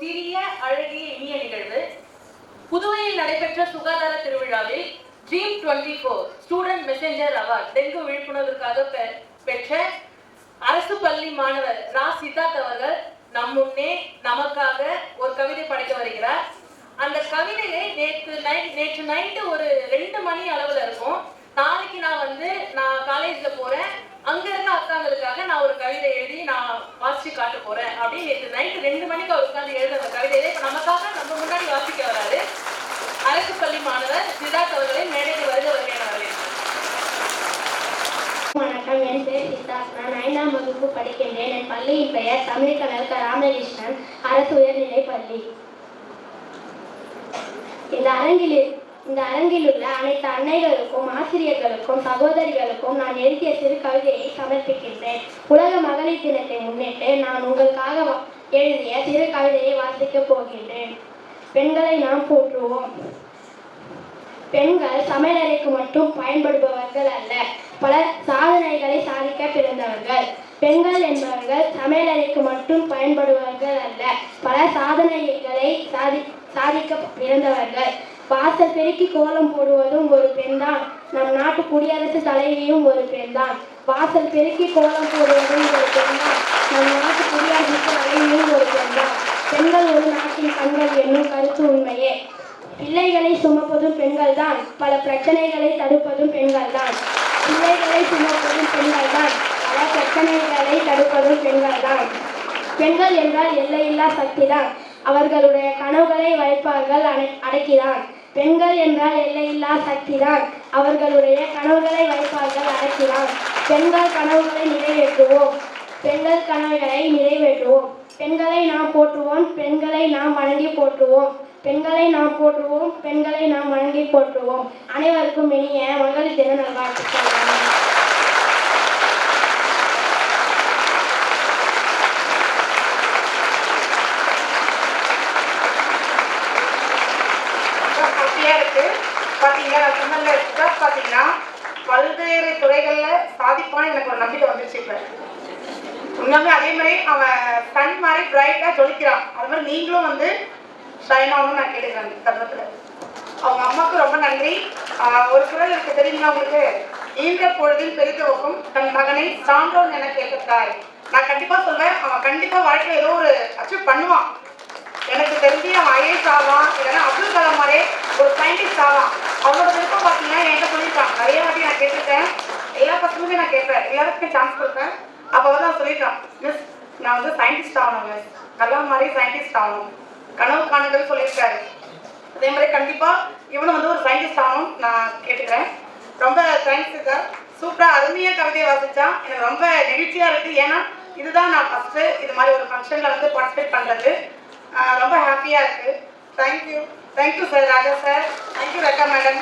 சிறிய அழகிய இனிய நிகழ்வு. புதுவையில் நடைபெற்ற சுகாதார திருவிழாவில் dream twenty four student messenger award dengue விழிப்புணர்வுக்காக பெற்ற அரசு பள்ளி மாணவர் ரா சித்தார்த் அவர்கள் நம் முன்னே நமக்காக ஒரு கவிதை படைக்க வருகிறார். அந்த கவிதையை நேற்று நைட் நேற்று நைட்டு ஒரு ரெண்டு மணி அளவுல இருக்கும். நாளைக்கு நான் வந்து நான் காலேஜ்ல போறேன். அங்க இருக்க அக்காங்களுக்காக நான் ஒரு கவிதை எழுதி நான் வாசிச்சு காட்ட போறேன் அப்படின்னு நேற்று நைட்டு ரெண்டு மணிக்கு அவர் உட்கார்ந்து எழுத அந்த கவிதையை இப்ப நமக்காக நம்ம வராது. அரசு பள்ளி மாணவர் சிதார்த் அவர்களை மேடைக்கு வருக வருகிறேன் வணக்கம் என் பேர் சித்தார்த். நான் ஐந்தாம் வகுப்பு படிக்கின்றேன். என் பள்ளியின் பெயர் தமிழ் கனல் ராமகிருஷ்ணன். அரசு உயர்நிலை பள்ளி. இந்த அரங்கில் இந்த அரங்கில் உள்ள அனைத்து அன்னைகளுக்கும் ஆசிரியர்களுக்கும் சகோதரிகளுக்கும் நான் எழுதிய சிறு கவிதையை சமர்ப்பிக்கின்றேன். உலக மகளிர் தினத்தை முன்னிட்டு நான் உங்களுக்காக எழுதிய சிறு கவிதையை வாசிக்கப் போகின்றேன். பெண்களை நாம் போற்றுவோம். பெண்கள் சமையலறைக்கு மட்டும் பயன்படுபவர்கள் அல்ல. பல சாதனைகளை சாதிக்க பிறந்தவர்கள். பெண்கள் என்பவர்கள் சமையலறைக்கு மட்டும் பயன்படுபவர்கள் அல்ல. பல சாதனைகளை சாதி சாதிக்க பிறந்தவர்கள். வாசல் பெருக்கி கோலம் போடுவதும் ஒரு பெண்தான். நம் நாட்டு குடியரசு தலைவியும் ஒரு பெண்தான். வாசல் பெருக்கி கோலம் போடுவதும் ஒரு பெண்தான். நம் நாட்டு குடியரசு தலைவியும் ஒரு பெண்தான். பெண்கள் ஒரு கண்கள் என்னும் கருத்து உண்மையே. பிள்ளைகளை சுமப்பதும் பெண்கள்தான். பல பிரச்சனைகளை தடுப்பதும் பெண்கள்தான். பிள்ளைகளை சுமப்பதும் பெண்கள்தான். பல பிரச்சனைகளை தடுப்பதும் பெண்கள்தான். பெண்கள் என்றால் எல்லையில்லா சக்தி தான் அவர்களுடைய கனவுகளை வைப்பார்கள் அடை அடக்கிதான். பெண்கள் என்றால் எல்லையில்லா சக்தி தான் அவர்களுடைய கனவுகளை வைப்பார்கள் அடக்கிதான். பெண்கள் கனவுகளை நிறைவேற்றுவோம். பெண்கள் கனவுகளை நிறைவேற்றுவோம். பெண்களை நாம் போற்றுவோம் பெண்களை நாம் வணங்கி போற்றுவோம். பெண்களை நாம் போற்றுவோம் பெண்களை நாம் வணங்கி போற்றுவோம். அனைவருக்கும் இனிய மகளிர் தின நல்வாழ்த்துக்கள். ரொம்ப நான் சொன்னல பாத்தீங்கன்னா பல்வேறு துறைகள்ல சாதிப்பான்னு எனக்கு ஒரு நம்பிக்கை வந்துருச்சு இப்ப. உண்மையுமே அதே மாதிரி அவன் சன் மாதிரி பிரைட்டா ஜொலிக்கிறான். அது மாதிரி நீங்களும் வந்து ஷைன் ஆகணும்னு நான் கேட்டுக்கிறேன் இந்த தருணத்துல. அவங்க அம்மாவுக்கு ரொம்ப நன்றி. ஒரு குரல் எனக்கு தெரியுங்களா உங்களுக்கு? ஈன்ற பொழுதில் பெரிதோக்கும் தன் மகனை சான்றோன் என கேட்ட நான் கண்டிப்பா சொல்வேன் அவன் கண்டிப்பா வாழ்க்கையில ஏதோ ஒரு அச்சீவ் பண்ணுவான். எனக்கு தெரிஞ்சு அவன் ஐஏஎஸ் ஆகலாம் இல்லைன்னா அப்துல் கலாம் மாதிரி ஒரு சயின்டிஸ்ட் ஆகலாம் அவனோட விருப்பம் பார்த்தீங்கன்னா என்கிட்ட சொல்லியிருக்காங்க. நிறைய வாட்டி நான் கேட்டிருக்கேன். எல்லா பசங்களுமே நான் கேட்பேன். எல்லாருக்குமே சான்ஸ் கொடுப்பேன். அப்போ வந்து அவன் சொல்லியிருக்கான் மிஸ் நான் வந்து சயின்டிஸ்ட் ஆகணும் மிஸ் கலாம் மாதிரி சயின்டிஸ்ட் ஆகணும். கனவு காணுங்கள் சொல்லியிருக்காரு. அதே மாதிரி கண்டிப்பாக இவனும் வந்து ஒரு சயின்டிஸ்ட் ஆகணும் நான் கேட்டுக்கிறேன். ரொம்ப தேங்க்ஸ் சார் சூப்பராக அருமையாக கவிதையை வாசித்தான் எனக்கு ரொம்ப நெகிழ்ச்சியாக இருக்குது ஏன்னா இதுதான் நான் ஃபஸ்ட்டு இது மாதிரி ஒரு ஃபங்க்ஷனில் வந்து பார்ட்டிசிபேட் பண்ணுறது ரொம்ப ஹாப்பியாக இருக்குது thank you thank you sir Raja sir thank you Rekha madam